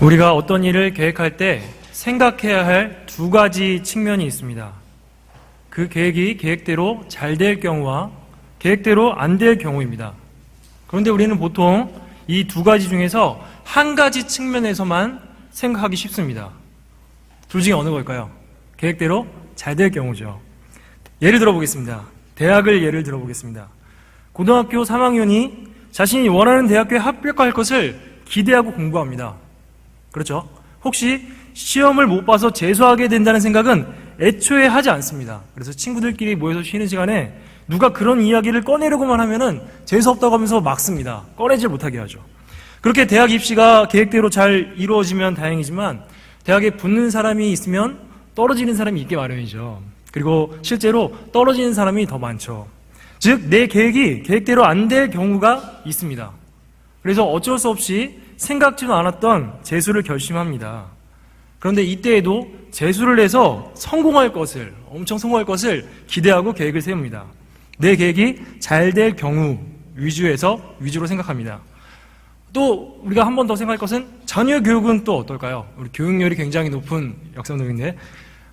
우리가 어떤 일을 계획할 때 생각해야 할 두 가지 측면이 있습니다. 그 계획이 계획대로 잘 될 경우와 계획대로 안 될 경우입니다. 그런데 우리는 보통 이 두 가지 중에서 한 가지 측면에서만 생각하기 쉽습니다. 둘 중에 어느 걸까요? 계획대로 잘 될 경우죠. 예를 들어 보겠습니다. 대학을 예를 들어 보겠습니다. 고등학교 3학년이 자신이 원하는 대학교에 합격할 것을 기대하고 공부합니다. 그렇죠? 혹시 시험을 못 봐서 재수하게 된다는 생각은 애초에 하지 않습니다. 그래서 친구들끼리 모여서 쉬는 시간에 누가 그런 이야기를 꺼내려고만 하면은 재수 없다고 하면서 막습니다. 꺼내질 못하게 하죠. 그렇게 대학 입시가 계획대로 잘 이루어지면 다행이지만 대학에 붙는 사람이 있으면 떨어지는 사람이 있게 마련이죠. 그리고 실제로 떨어지는 사람이 더 많죠. 즉, 내 계획이 계획대로 안 될 경우가 있습니다. 그래서 어쩔 수 없이 생각지도 않았던 재수를 결심합니다. 그런데 이때에도 재수를 내서 성공할 것을, 엄청 성공할 것을 기대하고 계획을 세웁니다. 내 계획이 잘 될 경우 위주에서 위주로 생각합니다. 또 우리가 한 번 더 생각할 것은 자녀 교육은 또 어떨까요? 우리 교육열이 굉장히 높은 역성동인데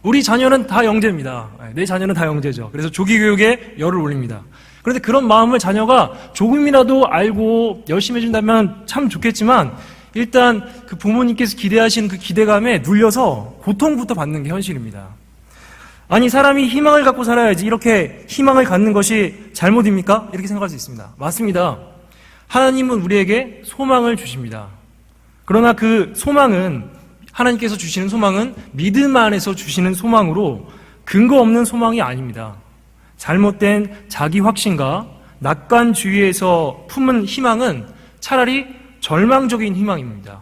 우리 자녀는 다 영재입니다. 내 자녀는 다 영재죠. 그래서 조기 교육에 열을 올립니다. 그런데 그런 마음을 자녀가 조금이라도 알고 열심히 해준다면 참 좋겠지만 일단 그 부모님께서 기대하시는 그 기대감에 눌려서 고통부터 받는 게 현실입니다. 아니 사람이 희망을 갖고 살아야지 이렇게 희망을 갖는 것이 잘못입니까? 이렇게 생각할 수 있습니다. 맞습니다. 하나님은 우리에게 소망을 주십니다. 그러나 그 소망은 하나님께서 주시는 소망은 믿음 안에서 주시는 소망으로 근거 없는 소망이 아닙니다. 잘못된 자기 확신과 낙관주의에서 품은 희망은 차라리 절망적인 희망입니다.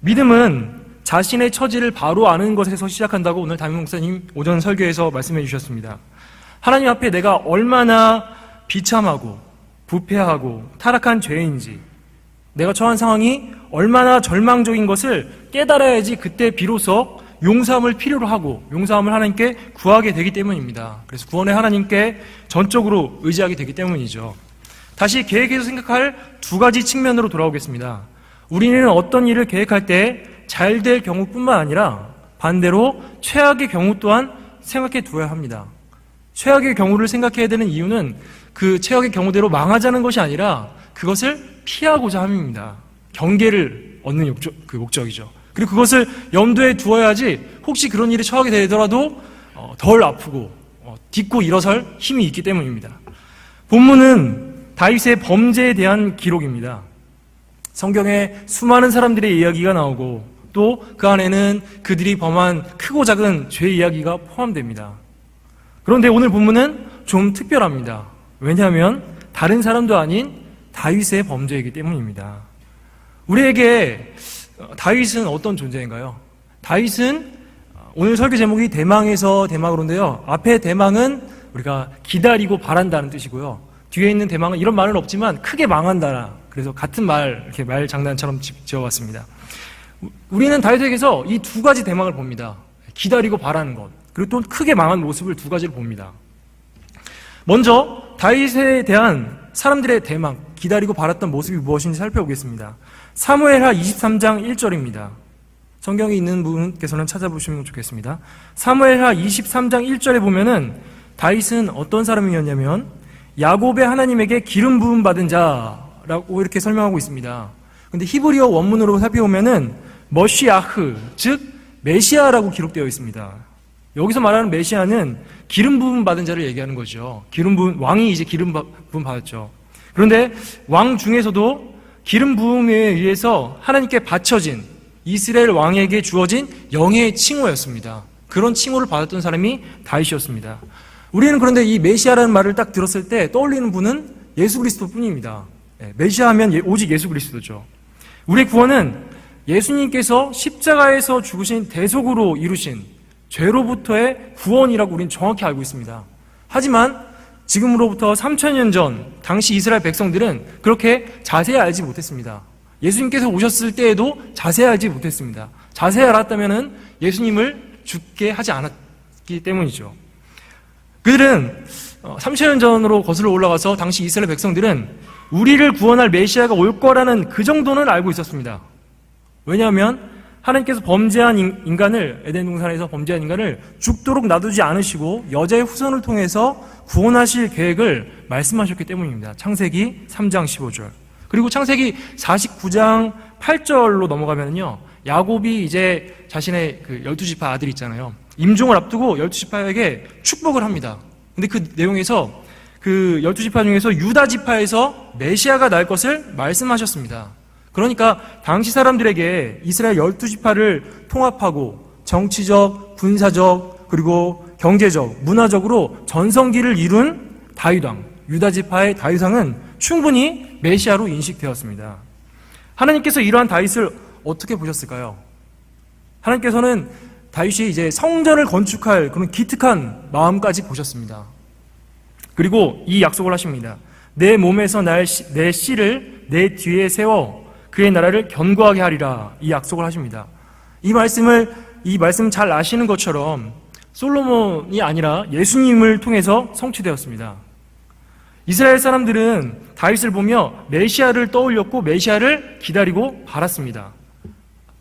믿음은 자신의 처지를 바로 아는 것에서 시작한다고 오늘 담임 목사님 오전 설교에서 말씀해 주셨습니다. 하나님 앞에 내가 얼마나 비참하고 부패하고 타락한 죄인지 내가 처한 상황이 얼마나 절망적인 것을 깨달아야지 그때 비로소 용서함을 필요로 하고 용서함을 하나님께 구하게 되기 때문입니다. 그래서 구원의 하나님께 전적으로 의지하게 되기 때문이죠. 다시 계획에서 생각할 두 가지 측면으로 돌아오겠습니다. 우리는 어떤 일을 계획할 때 잘 될 경우뿐만 아니라 반대로 최악의 경우 또한 생각해 두어야 합니다. 최악의 경우를 생각해야 되는 이유는 그 최악의 경우대로 망하자는 것이 아니라 그것을 피하고자 함입니다. 경계를 얻는 그 목적이죠. 그리고 그것을 염두에 두어야지 혹시 그런 일이 처하게 되더라도 어, 덜 아프고 어, 딛고 일어설 힘이 있기 때문입니다. 본문은 다윗의 범죄에 대한 기록입니다. 성경에 수많은 사람들의 이야기가 나오고 또 그 안에는 그들이 범한 크고 작은 죄 이야기가 포함됩니다. 그런데 오늘 본문은 좀 특별합니다. 왜냐하면 다른 사람도 아닌 다윗의 범죄이기 때문입니다. 우리에게 다윗은 어떤 존재인가요? 다윗은 오늘 설교 제목이 대망에서 대망으로인데요. 앞에 대망은 우리가 기다리고 바란다는 뜻이고요. 뒤에 있는 대망은 이런 말은 없지만 크게 망한다라. 그래서 같은 말 이렇게 말 장난처럼 지어왔습니다. 우리는 다윗에게서 이 두 가지 대망을 봅니다. 기다리고 바라는 것 그리고 또 크게 망한 모습을 두 가지를 봅니다. 먼저 다윗에 대한 사람들의 대망 기다리고 바랐던 모습이 무엇인지 살펴보겠습니다. 사무엘하 23장 1절입니다. 성경에 있는 분께서는 찾아보시면 좋겠습니다. 사무엘하 23장 1절에 보면은 다윗은 어떤 사람이었냐면 야곱의 하나님에게 기름 부음 받은 자라고 이렇게 설명하고 있습니다. 근데 히브리어 원문으로 살펴보면은 머시아흐 즉 메시아라고 기록되어 있습니다. 여기서 말하는 메시아는 기름 부음 받은 자를 얘기하는 거죠. 기름 부음 왕이 이제 기름 부음 받았죠. 그런데 왕 중에서도 기름 부음에 의해서 하나님께 바쳐진 이스라엘 왕에게 주어진 영의 칭호였습니다. 그런 칭호를 받았던 사람이 다윗이었습니다. 우리는 그런데 이 메시아라는 말을 딱 들었을 때 떠올리는 분은 예수 그리스도 뿐입니다. 예, 메시아 하면 예, 오직 예수 그리스도죠. 우리의 구원은 예수님께서 십자가에서 죽으신 대속으로 이루신 죄로부터의 구원이라고 우리는 정확히 알고 있습니다. 하지만 지금으로부터 3천년 전 당시 이스라엘 백성들은 그렇게 자세히 알지 못했습니다. 예수님께서 오셨을 때에도 자세히 알지 못했습니다. 자세히 알았다면 예수님을 죽게 하지 않았기 때문이죠. 그들은 3천년 어, 전으로 거슬러 올라가서 당시 이스라엘 백성들은 우리를 구원할 메시아가 올 거라는 그 정도는 알고 있었습니다. 왜냐하면 하나님께서 범죄한 인- 인간을 에덴 동산에서 범죄한 인간을 죽도록 놔두지 않으시고 여자의 후손을 통해서 구원하실 계획을 말씀하셨기 때문입니다. 창세기 3장 15절. 그리고 창세기 49장 8절로 넘어가면요. 야곱이 이제 자신의 그 12지파 아들 있잖아요. 임종을 앞두고 12지파에게 축복을 합니다. 근데 그 내용에서 그 12지파 중에서 유다 지파에서 메시아가 날 것을 말씀하셨습니다. 그러니까 당시 사람들에게 이스라엘 12지파를 통합하고 정치적, 군사적, 그리고 경제적, 문화적으로 전성기를 이룬 다윗왕, 유다 지파의 다윗왕은 충분히 메시아로 인식되었습니다. 하나님께서 이러한 다윗을 어떻게 보셨을까요? 하나님께서는 다윗이 이제 성전을 건축할 그런 기특한 마음까지 보셨습니다. 그리고 이 약속을 하십니다. 내 몸에서 날 씨- 내 씨를 내 뒤에 세워 그의 나라를 견고하게 하리라. 이 약속을 하십니다. 이 말씀을 이 말씀 잘 아시는 것처럼 솔로몬이 아니라 예수님을 통해서 성취되었습니다. 이스라엘 사람들은 다윗을 보며 메시아를 떠올렸고 메시아를 기다리고 바랐습니다.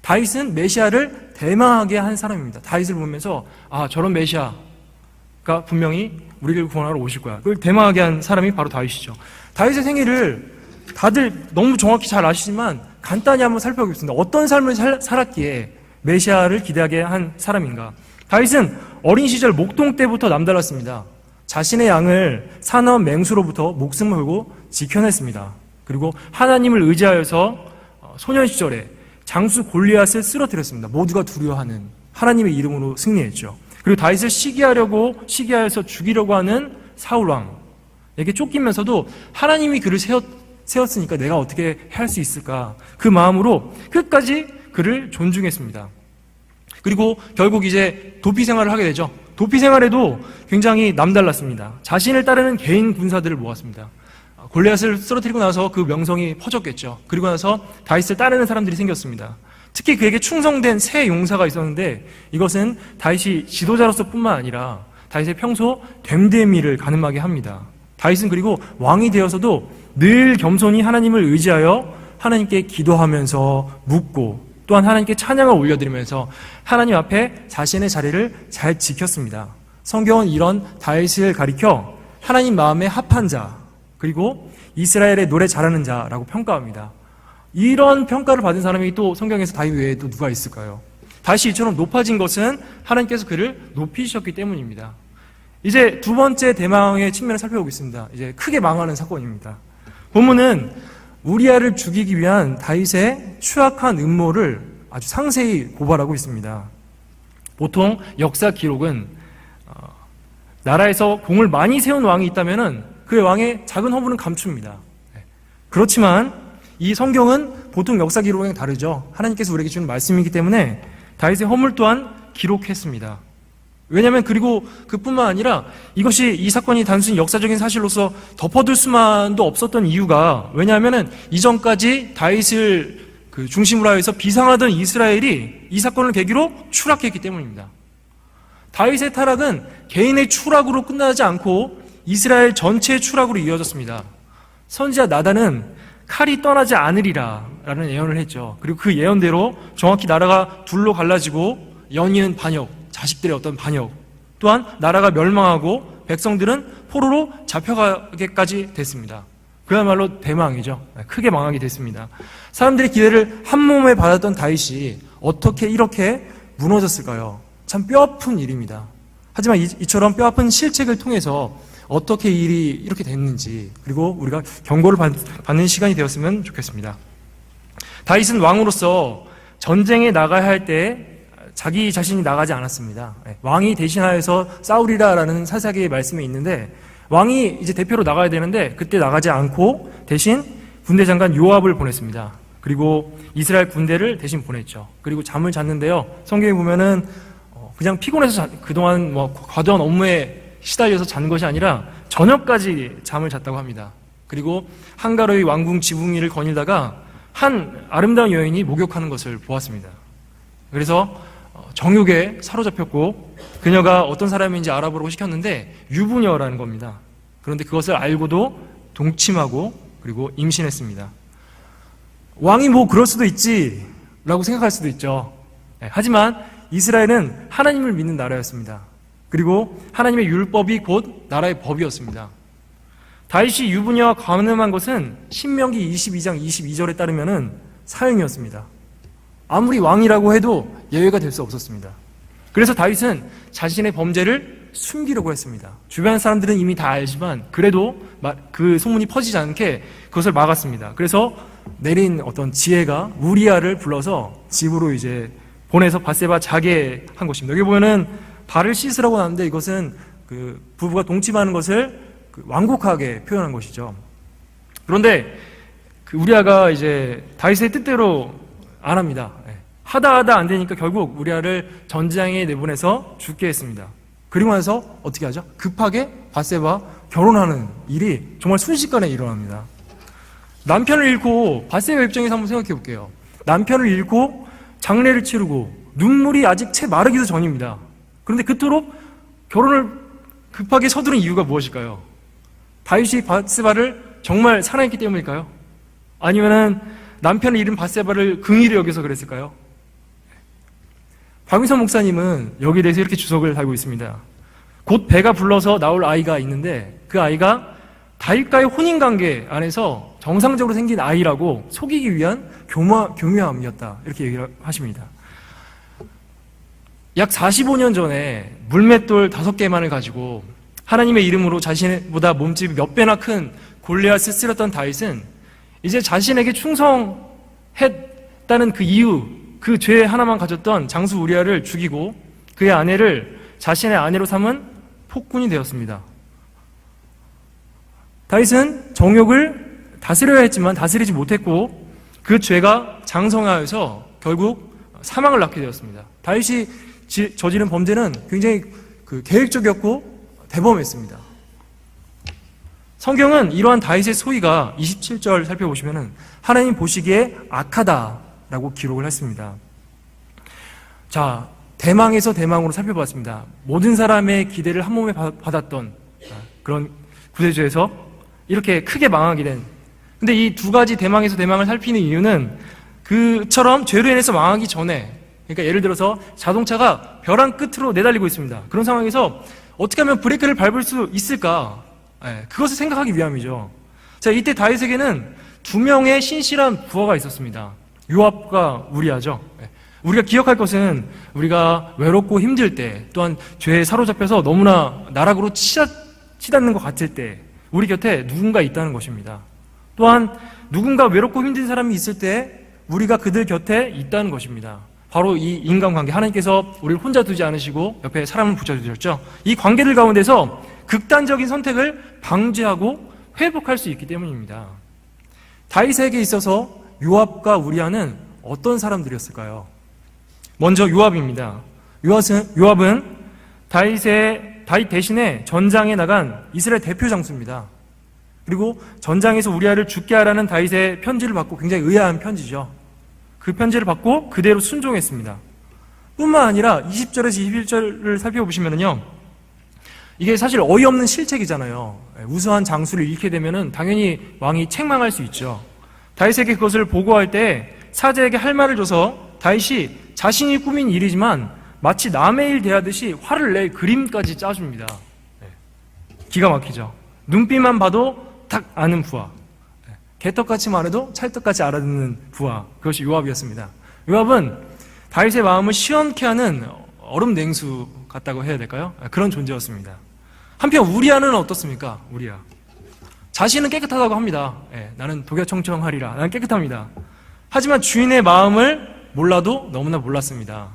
다윗은 메시아를 대망하게 한 사람입니다. 다윗을 보면서 아 저런 메시아가 분명히 우리를 구원하러 오실 거야. 그걸 대망하게 한 사람이 바로 다윗이죠. 다윗의 생애를 다들 너무 정확히 잘 아시지만 간단히 한번 살펴보겠습니다. 어떤 삶을 살, 살았기에 메시아를 기대하게 한 사람인가? 다윗은 어린 시절 목동 때부터 남달랐습니다. 자신의 양을 산업 맹수로부터 목숨을 걸고 지켜냈습니다. 그리고 하나님을 의지하여서 어, 소년 시절에 장수 골리앗을 쓰러뜨렸습니다. 모두가 두려워하는 하나님의 이름으로 승리했죠. 그리고 다윗을 시기하려고 시기하여서 죽이려고 하는 사울 왕에게 쫓기면서도 하나님이 그를 세웠, 세웠으니까 내가 어떻게 할 수 있을까? 그 마음으로 끝까지 그를 존중했습니다. 그리고 결국 이제 도피 생활을 하게 되죠. 도피 생활에도 굉장히 남달랐습니다. 자신을 따르는 개인 군사들을 모았습니다. 골리앗을 쓰러뜨리고 나서 그 명성이 퍼졌겠죠. 그리고 나서 다윗을 따르는 사람들이 생겼습니다. 특히 그에게 충성된 새 용사가 있었는데 이것은 다윗이 지도자로서뿐만 아니라 다윗의 평소 됨됨이를 가늠하게 합니다. 다윗은 그리고 왕이 되어서도 늘 겸손히 하나님을 의지하여 하나님께 기도하면서 묻고 또한 하나님께 찬양을 올려드리면서 하나님 앞에 자신의 자리를 잘 지켰습니다. 성경은 이런 다윗을 가리켜 하나님 마음에 합한 자 그리고 이스라엘의 노래 잘하는 자라고 평가합니다. 이런 평가를 받은 사람이 또 성경에서 다윗 외에 또 누가 있을까요? 다시 이처럼 높아진 것은 하나님께서 그를 높이셨기 때문입니다. 이제 두 번째 대망의 측면을 살펴보겠습니다. 이제 크게 망하는 사건입니다. 본문은 우리아를 죽이기 위한 다윗의 추악한 음모를 아주 상세히 고발하고 있습니다. 보통 역사 기록은 어, 나라에서 공을 많이 세운 왕이 있다면은 그 왕의 작은 허물은 감춥니다. 네. 그렇지만 이 성경은 보통 역사 기록과는 다르죠. 하나님께서 우리에게 주는 말씀이기 때문에 다윗의 허물 또한 기록했습니다. 왜냐하면 그리고 그뿐만 아니라 이것이 이 사건이 단순히 역사적인 사실로서 덮어둘 수만도 없었던 이유가 왜냐하면은 이전까지 다윗을 그 중심으로 하여서 비상하던 이스라엘이 이 사건을 계기로 추락했기 때문입니다. 다윗의 타락은 개인의 추락으로 끝나지 않고 이스라엘 전체의 추락으로 이어졌습니다. 선지자 나단은 칼이 떠나지 않으리라 라는 예언을 했죠. 그리고 그 예언대로 정확히 나라가 둘로 갈라지고 연이은 반역, 자식들의 어떤 반역, 또한 나라가 멸망하고 백성들은 포로로 잡혀가게까지 됐습니다. 그야말로 대망이죠. 크게 망하게 됐습니다. 사람들의 기대를 한 몸에 받았던 다윗이 어떻게 이렇게 무너졌을까요? 참 뼈아픈 일입니다. 하지만 이, 이처럼 뼈아픈 실책을 통해서 어떻게 이 일이 이렇게 됐는지 그리고 우리가 경고를 받, 받는 시간이 되었으면 좋겠습니다. 다윗은 왕으로서 전쟁에 나가야 할 때 자기 자신이 나가지 않았습니다. 네, 왕이 대신하여서 싸우리라라는 사사기의 말씀이 있는데 왕이 이제 대표로 나가야 되는데 그때 나가지 않고 대신 군대 장관 요압을 보냈습니다. 그리고 이스라엘 군대를 대신 보냈죠. 그리고 잠을 잤는데요. 성경에 보면은 어, 그냥 피곤해서 자- 그동안 뭐 과도한 업무에 시달려서 잔 것이 아니라 저녁까지 잠을 잤다고 합니다. 그리고 한가로이 왕궁 지붕 위를 거닐다가 한 아름다운 여인이 목욕하는 것을 보았습니다. 그래서 어, 정욕에 사로잡혔고 그녀가 어떤 사람인지 알아보라고 시켰는데 유부녀라는 겁니다. 그런데 그것을 알고도 동침하고 그리고 임신했습니다. 왕이 뭐 그럴 수도 있지 라고 생각할 수도 있죠. 예, 하지만 이스라엘은 하나님을 믿는 나라였습니다. 그리고 하나님의 율법이 곧 나라의 법이었습니다. 다윗이 유부녀와 가늠한 것은 신명기 22장 22절에 따르면은 사형이었습니다. 아무리 왕이라고 해도 예외가 될 수 없었습니다. 그래서 다윗은 자신의 범죄를 숨기려고 했습니다. 주변 사람들은 이미 다 알지만 그래도 그 소문이 퍼지지 않게 그것을 막았습니다. 그래서 내린 어떤 지혜가 우리아를 불러서 집으로 이제 보내서 바세바 자게 한 것입니다. 여기 보면은 발을 씻으라고 하는데 이것은 그 부부가 동침하는 것을 그 완곡하게 표현한 것이죠. 그런데 그 우리아가 이제 다윗의 뜻대로 안 합니다. 예. 하다 하다 안 되니까 결국 우리아를 전장에 내보내서 죽게 했습니다. 그리고 나서 어떻게 하죠? 급하게 바세바 결혼하는 일이 정말 순식간에 일어납니다. 남편을 잃고 바세바 입장에서 한번 생각해 볼게요. 남편을 잃고 장례를 치르고 눈물이 아직 채 마르기도 전입니다. 그런데 그토록 결혼을 급하게 서두른 이유가 무엇일까요? 다윗이 바세바를 정말 사랑했기 때문일까요? 아니면은 남편을 잃은 바세바를 긍휼히 여겨서 그랬을까요? 박위선 목사님은 여기에 대해서 이렇게 주석을 달고 있습니다. 곧 배가 불러서 나올 아이가 있는데 그 아이가 다윗과의 혼인 관계 안에서 정상적으로 생긴 아이라고 속이기 위한 교묘, 교묘함이었다. 이렇게 얘기를 하십니다. 약 45년 전에 물맷돌 다섯 개만을 가지고 하나님의 이름으로 자신보다 몸집이 몇 배나 큰 골리앗을 쓰렸던 다윗은 이제 자신에게 충성했다는 그 이유, 그 죄 하나만 가졌던 장수 우리아를 죽이고 그의 아내를 자신의 아내로 삼은 폭군이 되었습니다. 다윗은 정욕을 다스려야 했지만 다스리지 못했고 그 죄가 장성하여서 결국 사망을 낳게 되었습니다. 다윗이 저지른 범죄는 굉장히 그 계획적이었고 대범했습니다. 성경은 이러한 다윗의 소위가 27절 살펴보시면 하나님 보시기에 악하다 라고 기록을 했습니다. 자, 대망에서 대망으로 살펴봤습니다. 모든 사람의 기대를 한 몸에 받았던 그런 구세주에서 이렇게 크게 망하게 된. 근데 이 두 가지 대망에서 대망을 살피는 이유는 그처럼 죄로 인해서 망하기 전에 그러니까 예를 들어서 자동차가 벼랑 끝으로 내달리고 있습니다. 그런 상황에서 어떻게 하면 브레이크를 밟을 수 있을까? 네, 그것을 생각하기 위함이죠. 자, 이때 다윗에게는 두 명의 신실한 부하가 있었습니다. 요압과 우리아죠. 네, 우리가 기억할 것은 우리가 외롭고 힘들 때 또한 죄에 사로잡혀서 너무나 나락으로 치닫, 치닫는 것 같을 때 우리 곁에 누군가 있다는 것입니다. 또한 누군가 외롭고 힘든 사람이 있을 때 우리가 그들 곁에 있다는 것입니다. 바로 이 인간관계. 하나님께서 우리를 혼자 두지 않으시고 옆에 사람을 붙여주셨죠. 이 관계들 가운데서 극단적인 선택을 방지하고 회복할 수 있기 때문입니다. 다윗에게 있어서 요압과 우리아는 어떤 사람들이었을까요? 먼저 요압입니다. 요압은, 요압은 다윗의 다윗 대신에 전장에 나간 이스라엘 대표 장수입니다. 그리고 전장에서 우리아를 죽게 하라는 다윗의 편지를 받고 굉장히 의아한 편지죠. 그 편지를 받고 그대로 순종했습니다. 뿐만 아니라 20절에서 21절을 살펴보시면요. 이게 사실 어이없는 실책이잖아요. 우수한 장수를 잃게 되면 당연히 왕이 책망할 수 있죠. 다윗에게 그것을 보고할 때 사제에게 할 말을 줘서 다윗이 자신이 꾸민 일이지만 마치 남의 일 대하듯이 화를 낼 그림까지 짜줍니다. 네. 기가 막히죠. 눈빛만 봐도 딱 아는 부하. 네. 개떡같이 말해도 찰떡같이 알아듣는 부하. 그것이 요압이었습니다. 요압은 다윗의 마음을 시원케 하는 얼음 냉수 같다고 해야 될까요? 네, 그런 존재였습니다. 한편 우리아는 어떻습니까? 우리아. 자신은 깨끗하다고 합니다. 네, 나는 독야청청하리라. 나는 깨끗합니다. 하지만 주인의 마음을 몰라도 너무나 몰랐습니다.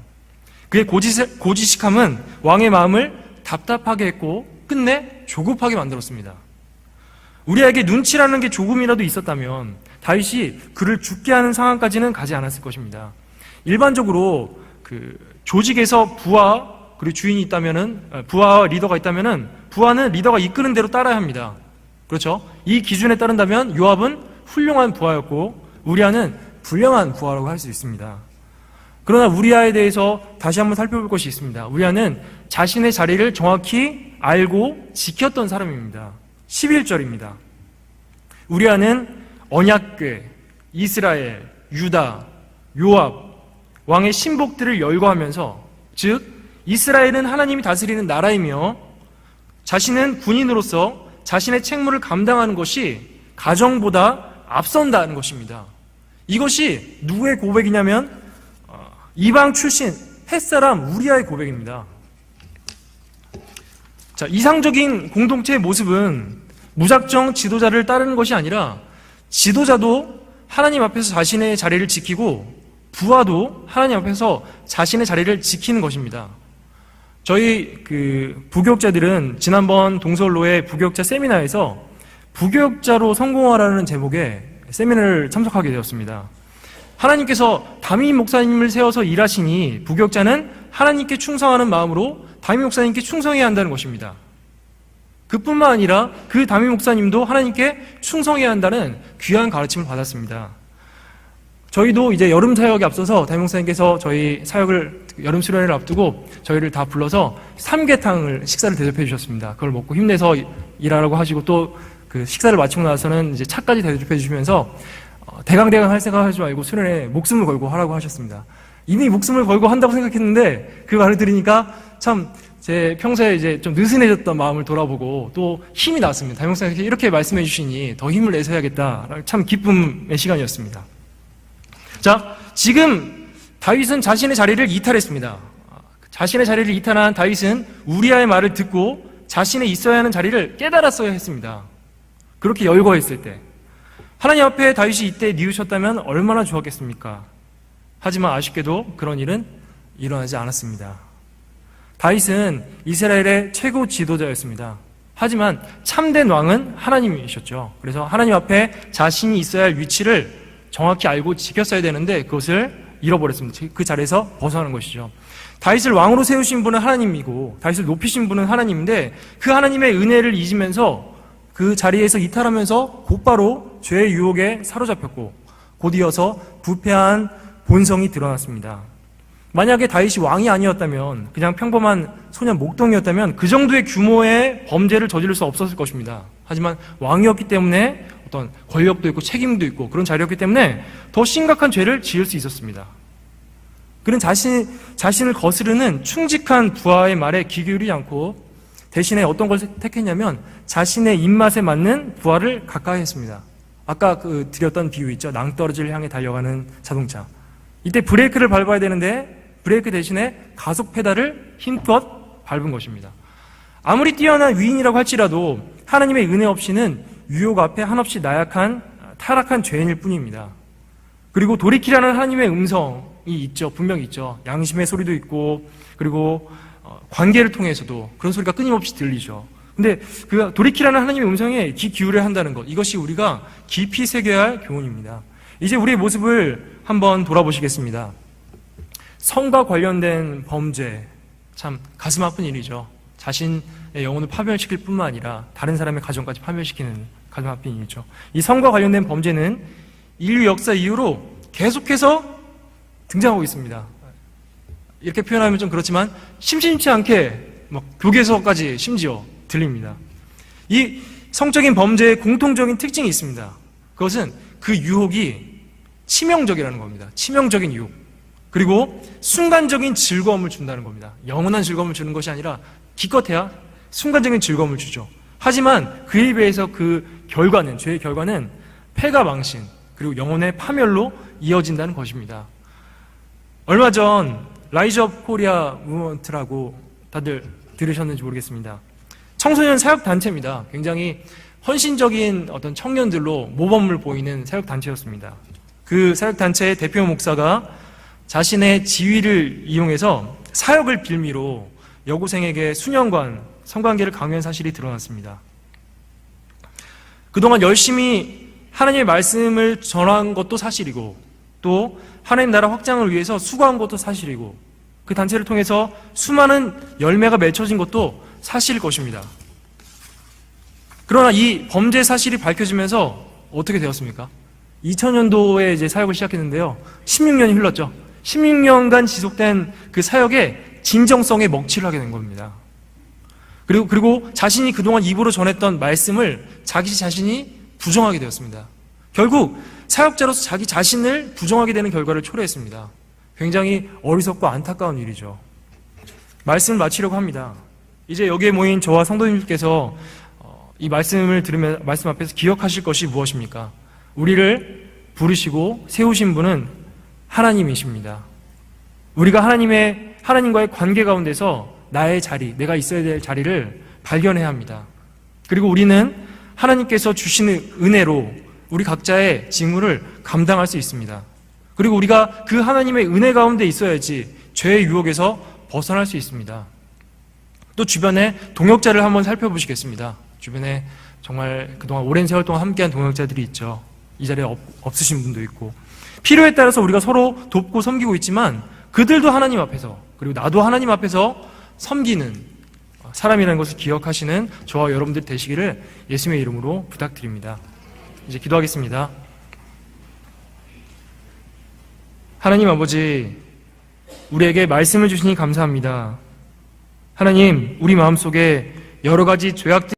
그의 고지식, 고지식함은 왕의 마음을 답답하게 했고 끝내 조급하게 만들었습니다. 우리에게 눈치라는 게 조금이라도 있었다면 다윗이 그를 죽게 하는 상황까지는 가지 않았을 것입니다. 일반적으로 그 조직에서 부하 그리고 주인이 있다면은 어, 부하와 리더가 있다면은 부하는 리더가 이끄는 대로 따라야 합니다. 그렇죠? 이 기준에 따른다면 요압은 훌륭한 부하였고 우리아는 불량한 부하라고 할 수 있습니다. 그러나 우리아에 대해서 다시 한번 살펴볼 것이 있습니다. 우리아는 자신의 자리를 정확히 알고 지켰던 사람입니다. 11절입니다. 우리아는 언약궤, 이스라엘, 유다, 요압, 왕의 신복들을 열거하면서 즉 이스라엘은 하나님이 다스리는 나라이며 자신은 군인으로서 자신의 책무를 감당하는 것이 가정보다 앞선다는 것입니다. 이것이 누구의 고백이냐면 어, 이방 출신 햇사람 우리아의 고백입니다. 자, 이상적인 공동체의 모습은 무작정 지도자를 따르는 것이 아니라 지도자도 하나님 앞에서 자신의 자리를 지키고 부하도 하나님 앞에서 자신의 자리를 지키는 것입니다. 저희 그 부교육자들은 지난번 동서로의 부교육자 세미나에서 부교육자로 성공하라는 제목의 세미나를 참석하게 되었습니다. 하나님께서 담임 목사님을 세워서 일하시니 부교육자는 하나님께 충성하는 마음으로 담임 목사님께 충성해야 한다는 것입니다. 그뿐만 아니라 그 담임 목사님도 하나님께 충성해야 한다는 귀한 가르침을 받았습니다. 저희도 이제 여름 사역에 앞서서 담임 목사님께서 저희 사역을 여름 수련회를 앞두고 저희를 다 불러서 삼계탕을 식사를 대접해 주셨습니다. 그걸 먹고 힘내서 일하라고 하시고 또 그 식사를 마치고 나서는 이제 차까지 대접해 주시면서 어, 대강대강 할 생각 하지 말고 수련회 목숨을 걸고 하라고 하셨습니다. 이미 목숨을 걸고 한다고 생각했는데 그 말을 들으니까 참 제 평소에 이제 좀 느슨해졌던 마음을 돌아보고 또 힘이 났습니다. 담임 목사님께 이렇게 말씀해 주시니 더 힘을 내서 해야겠다. 참 기쁨의 시간이었습니다. 자, 지금 다윗은 자신의 자리를 이탈했습니다. 자신의 자리를 이탈한 다윗은 우리아의 말을 듣고 자신의 있어야 하는 자리를 깨달았어야 했습니다. 그렇게 열거했을 때 하나님 앞에 다윗이 이때 뉘우셨다면 얼마나 좋았겠습니까? 하지만 아쉽게도 그런 일은 일어나지 않았습니다. 다윗은 이스라엘의 최고 지도자였습니다. 하지만 참된 왕은 하나님이셨죠. 그래서 하나님 앞에 자신이 있어야 할 위치를 정확히 알고 지켰어야 되는데 그것을 잃어버렸습니다. 그 자리에서 벗어나는 것이죠. 다윗을 왕으로 세우신 분은 하나님이고 다윗을 높이신 분은 하나님인데 그 하나님의 은혜를 잊으면서 그 자리에서 이탈하면서 곧바로 죄의 유혹에 사로잡혔고 곧이어서 부패한 본성이 드러났습니다. 만약에 다윗이 왕이 아니었다면 그냥 평범한 소년 목동이었다면 그 정도의 규모의 범죄를 저지를 수 없었을 것입니다. 하지만 왕이었기 때문에 어떤 권력도 있고 책임도 있고 그런 자리였기 때문에 더 심각한 죄를 지을 수 있었습니다. 그는 자신, 자신을 거스르는 충직한 부하의 말에 귀 기울이지 않고 대신에 어떤 걸 택했냐면 자신의 입맛에 맞는 부하를 가까이 했습니다. 아까 그 드렸던 비유 있죠. 낭떠러지를 향해 달려가는 자동차. 이때 브레이크를 밟아야 되는데 브레이크 대신에 가속 페달을 힘껏 밟은 것입니다. 아무리 뛰어난 위인이라고 할지라도 하나님의 은혜 없이는 유혹 앞에 한없이 나약한 타락한 죄인일 뿐입니다. 그리고 돌이키라는 하나님의 음성이 있죠. 분명히 있죠. 양심의 소리도 있고 그리고 어, 관계를 통해서도 그런 소리가 끊임없이 들리죠. 근데 그 돌이키라는 하나님의 음성에 귀 기울여야 한다는 것 이것이 우리가 깊이 새겨야 할 교훈입니다. 이제 우리의 모습을 한번 돌아보시겠습니다. 성과 관련된 범죄, 참 가슴 아픈 일이죠. 자신의 영혼을 파멸시킬 뿐만 아니라 다른 사람의 가정까지 파멸시키는 일이죠. 이 성과 관련된 범죄는 인류 역사 이후로 계속해서 등장하고 있습니다. 이렇게 표현하면 좀 그렇지만 심심치 않게 막 교계서까지 심지어 들립니다. 이 성적인 범죄의 공통적인 특징이 있습니다. 그것은 그 유혹이 치명적이라는 겁니다. 치명적인 유혹. 그리고 순간적인 즐거움을 준다는 겁니다. 영원한 즐거움을 주는 것이 아니라 기껏해야 순간적인 즐거움을 주죠. 하지만 그에 비해서 그 결과는, 죄의 결과는 폐가 망신, 그리고 영혼의 파멸로 이어진다는 것입니다. 얼마 전 라이즈 업 코리아 무먼트라고 다들 들으셨는지 모르겠습니다. 청소년 사역 단체입니다. 굉장히 헌신적인 어떤 청년들로 모범을 보이는 사역 단체였습니다. 그 사역 단체의 대표 목사가 자신의 지위를 이용해서 사역을 빌미로 여고생에게 수년간 성관계를 강요한 사실이 드러났습니다. 그동안 열심히 하나님의 말씀을 전한 것도 사실이고 또 하나님 나라 확장을 위해서 수고한 것도 사실이고 그 단체를 통해서 수많은 열매가 맺혀진 것도 사실일 것입니다. 그러나 이 범죄 사실이 밝혀지면서 어떻게 되었습니까? 2000년도에 이제 사역을 시작했는데요. 16년이 흘렀죠. 16년간 지속된 그 사역의 진정성에 먹칠을 하게 된 겁니다. 그리고, 그리고 자신이 그동안 입으로 전했던 말씀을 자기 자신이 부정하게 되었습니다. 결국 사역자로서 자기 자신을 부정하게 되는 결과를 초래했습니다. 굉장히 어리석고 안타까운 일이죠. 말씀을 마치려고 합니다. 이제 여기에 모인 저와 성도님께서 어, 이 말씀을 들으면 말씀 앞에서 기억하실 것이 무엇입니까? 우리를 부르시고 세우신 분은 하나님이십니다. 우리가 하나님의 하나님과의 관계 가운데서 나의 자리, 내가 있어야 될 자리를 발견해야 합니다. 그리고 우리는 하나님께서 주시는 은혜로 우리 각자의 직무를 감당할 수 있습니다. 그리고 우리가 그 하나님의 은혜 가운데 있어야지 죄의 유혹에서 벗어날 수 있습니다. 또 주변에 동역자를 한번 살펴보시겠습니다. 주변에 정말 그동안 오랜 세월 동안 함께한 동역자들이 있죠. 이 자리에 없, 없으신 분도 있고. 필요에 따라서 우리가 서로 돕고 섬기고 있지만 그들도 하나님 앞에서 그리고 나도 하나님 앞에서 섬기는 사람이라는 것을 기억하시는 저와 여러분들 되시기를 예수님의 이름으로 부탁드립니다. 이제 기도하겠습니다. 하나님 아버지, 우리에게 말씀을 주시니 감사합니다. 하나님, 우리 마음속에 여러 가지 죄악들